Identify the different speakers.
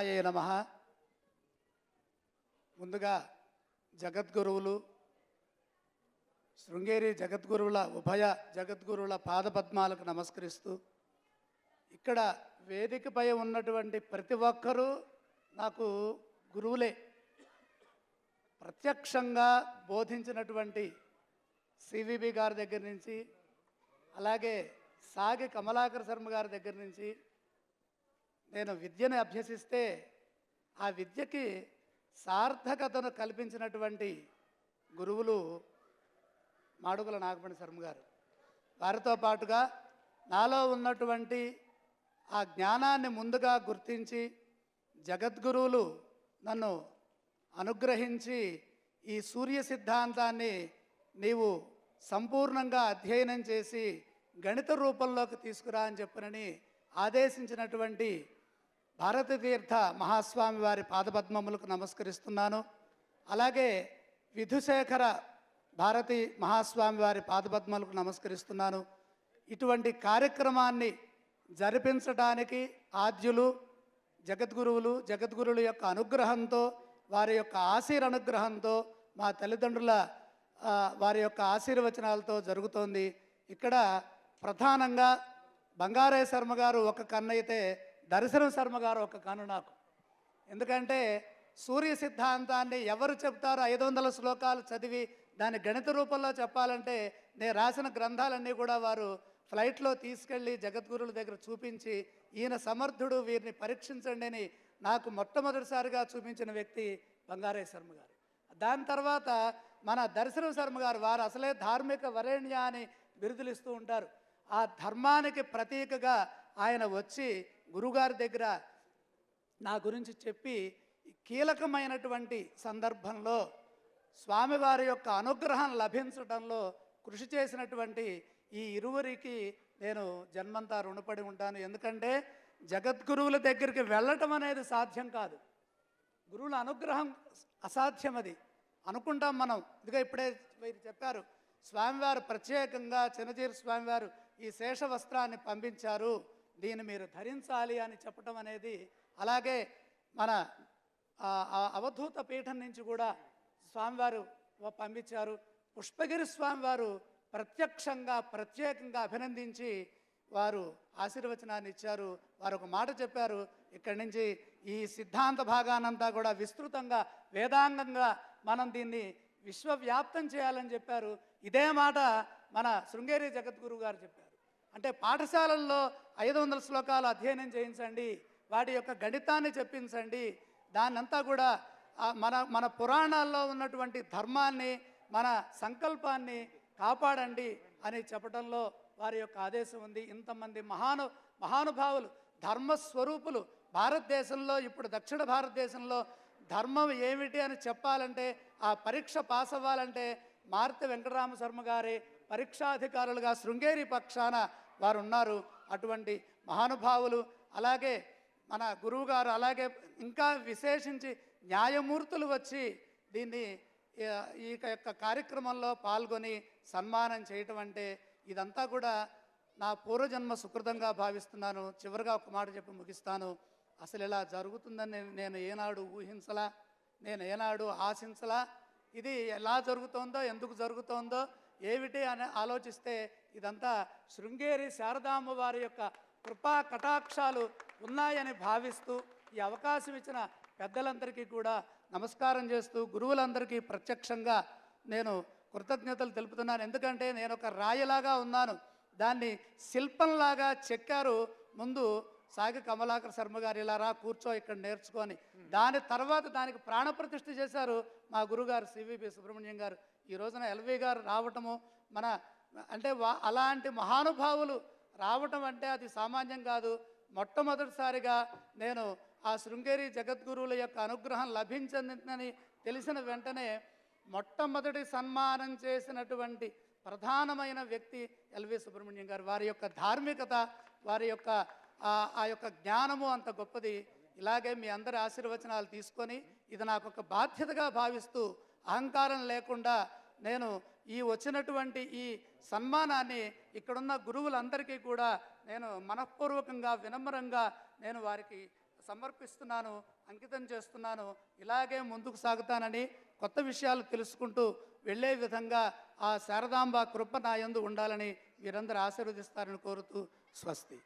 Speaker 1: శివాయ నమ. ముందుగా జగద్గురువులు శృంగేరి జగద్గురువుల ఉభయ జగద్గురువుల పాదపద్మాలకు నమస్కరిస్తూ ఇక్కడ వేదికపై ఉన్నటువంటి ప్రతి ఒక్కరూ నాకు గురువులే. ప్రత్యక్షంగా బోధించినటువంటి సివిబి గారి దగ్గర నుంచి అలాగే సాగి కమలాకర్ శర్మ గారి దగ్గర నుంచి నేను విద్యను అభ్యసిస్తే ఆ విద్యకి సార్థకతను కల్పించినటువంటి గురువులు మాడుగుల నాగమణి శర్మ గారు. వారితో పాటుగా నాలో ఉన్నటువంటి ఆ జ్ఞానాన్ని ముందుగా గుర్తించి జగద్గురువులు నన్ను అనుగ్రహించి ఈ సూర్య సిద్ధాంతాన్ని నీవు సంపూర్ణంగా అధ్యయనం చేసి గణిత రూపంలోకి తీసుకురా అని చెప్పనని ఆదేశించినటువంటి భారత తీర్థ మహాస్వామి వారి పాదపద్మములకు నమస్కరిస్తున్నాను. అలాగే విధుశేఖర భారతి మహాస్వామి వారి పాదపద్మలకు నమస్కరిస్తున్నాను. ఇటువంటి కార్యక్రమాన్ని జరిపించడానికి ఆద్యులు జగద్గురువులు జగద్గురువుల యొక్క అనుగ్రహంతో వారి యొక్క ఆశీర్ అనుగ్రహంతో మా తల్లిదండ్రుల వారి యొక్క ఆశీర్వచనాలతో జరుగుతోంది. ఇక్కడ ప్రధానంగా బంగారయ్య శర్మ గారు ఒక కన్నైతే దర్శనం శర్మ గారు ఒక కను నాకు. ఎందుకంటే సూర్య సిద్ధాంతాన్ని ఎవరు చెప్తారో ఐదు వందల శ్లోకాలు చదివి దాని గణిత రూపంలో చెప్పాలంటే నేను రాసిన గ్రంథాలన్నీ కూడా వారు ఫ్లైట్లో తీసుకెళ్ళి జగద్గురుల దగ్గర చూపించి ఈయన సమర్థుడు వీరిని పరీక్షించండి అని నాకు మొట్టమొదటిసారిగా చూపించిన వ్యక్తి బంగారయ్య శర్మ గారు. దాని తర్వాత మన దర్శనం శర్మ గారు వారు అసలే ధార్మిక వరేణ్య అని బిరుదులు ఇస్తూ ఉంటారు. ఆ ధర్మానికి ప్రతీకగా ఆయన వచ్చి గురుగారి దగ్గర నా గురించి చెప్పి కీలకమైనటువంటి సందర్భంలో స్వామివారి యొక్క అనుగ్రహం లభించడంలో కృషి చేసినటువంటి ఈ ఇరువురికి నేను జన్మంతా రుణపడి ఉంటాను. ఎందుకంటే జగద్గురువుల దగ్గరికి వెళ్ళటం అనేది సాధ్యం కాదు. గురువుల అనుగ్రహం అసాధ్యం అది. అనుకుంటాం మనం. ఇదిగో ఇప్పుడే మీరు చెప్పారు స్వామివారు ప్రత్యేకంగా చిన్నజీరు స్వామివారు ఈ శేష వస్త్రాన్ని పంపించారు. దీన్ని మీరు ధరించాలి అని చెప్పటం అనేది అలాగే మన అవధూత పీఠం నుంచి కూడా స్వామివారు పంపించారు. పుష్పగిరి స్వామివారు ప్రత్యక్షంగా ప్రత్యేకంగా అభినందించి వారు ఆశీర్వచనాన్ని ఇచ్చారు. వారు ఒక మాట చెప్పారు. ఇక్కడి నుంచి ఈ సిద్ధాంత భాగానంతా కూడా విస్తృతంగా వేదాంగంగా మనం దీన్ని విశ్వవ్యాప్తం చేయాలని చెప్పారు. ఇదే మాట మన శృంగేరి జగద్గురు గారు చెప్పారు. అంటే పాఠశాలల్లో ఐదు వందల శ్లోకాలు అధ్యయనం చేయించండి. వాటి యొక్క గణితాన్ని చెప్పించండి. దాన్నంతా కూడా మన మన పురాణాల్లో ఉన్నటువంటి ధర్మాన్ని మన సంకల్పాన్ని కాపాడండి అని చెప్పడంలో వారి యొక్క ఆదేశం ఉంది. ఇంతమంది మహాను మహానుభావులు ధర్మస్వరూపులు భారతదేశంలో ఇప్పుడు దక్షిణ భారతదేశంలో ధర్మం ఏమిటి అని చెప్పాలంటే ఆ పరీక్ష పాస్ అవ్వాలంటే మారుతి వెంకటరామ శర్మ గారి పరీక్షాధికారులుగా శృంగేరి పక్షాన వారు ఉన్నారు అటువంటి మహానుభావులు అలాగే మన గురువుగారు అలాగే ఇంకా విశేషించి న్యాయమూర్తులు వచ్చి దీన్ని ఈ యొక్క కార్యక్రమంలో పాల్గొని సన్మానం చేయటం అంటే ఇదంతా కూడా నా పూర్వజన్మ సుకృతంగా భావిస్తున్నాను. చివరిగా ఒక మాట చెప్పి ముగిస్తాను. అసలు ఇలా జరుగుతుందని నేను ఏనాడు ఊహించలా నేను ఏనాడు ఆశించలా ఇది ఎలా జరుగుతోందో ఎందుకు జరుగుతోందో ఏమిటి అని ఆలోచిస్తే ఇదంతా శృంగేరి శారదాంబ వారి యొక్క కృపా కటాక్షాలు ఉన్నాయని భావిస్తూ ఈ అవకాశం ఇచ్చిన పెద్దలందరికీ కూడా నమస్కారం చేస్తూ గురువులందరికీ ప్రత్యక్షంగా నేను కృతజ్ఞతలు తెలుపుతున్నాను. ఎందుకంటే నేను ఒక రాయిలాగా ఉన్నాను. దాన్ని శిల్పంలాగా చెక్కారు. ముందు సాగి కమలాకర్ శర్మ గారు ఇలా రా కూర్చో ఇక్కడ నేర్చుకొని దాని తర్వాత దానికి ప్రాణప్రతిష్ఠ చేశారు మా గురుగారు సివిపి సుబ్రహ్మణ్యం గారు. ఈ రోజున ఎల్వి గారు రావటము మన అంటే వా అలాంటి మహానుభావులు రావటం అంటే అది సామాన్యం కాదు. మొట్టమొదటిసారిగా నేను ఆ శృంగేరి జగద్గురువుల యొక్క అనుగ్రహం లభించిందని తెలిసిన వెంటనే మొట్టమొదటి సన్మానం చేసినటువంటి ప్రధానమైన వ్యక్తి ఎల్వి సుబ్రహ్మణ్యం గారు. వారి యొక్క ధార్మికత వారి యొక్క ఆ- యొక్క జ్ఞానము అంత గొప్పది. ఇలాగే మీ అందరి ఆశీర్వచనాలు తీసుకొని ఇది నాకు ఒక బాధ్యతగా భావిస్తూ అహంకారం లేకుండా నేను ఈ వచ్చినటువంటి ఈ సన్మానాన్ని ఇక్కడున్న గురువులందరికీ కూడా నేను మనఃపూర్వకంగా వినమ్రంగా నేను వారికి సమర్పిస్తున్నాను అంకితం చేస్తున్నాను. ఇలాగే ముందుకు సాగుతానని కొత్త విషయాలు తెలుసుకుంటూ వెళ్ళే విధంగా ఆ శారదాంబ కృప నాయందు ఉండాలని వీరందరూ ఆశీర్వదిస్తారని కోరుతూ స్వస్తి.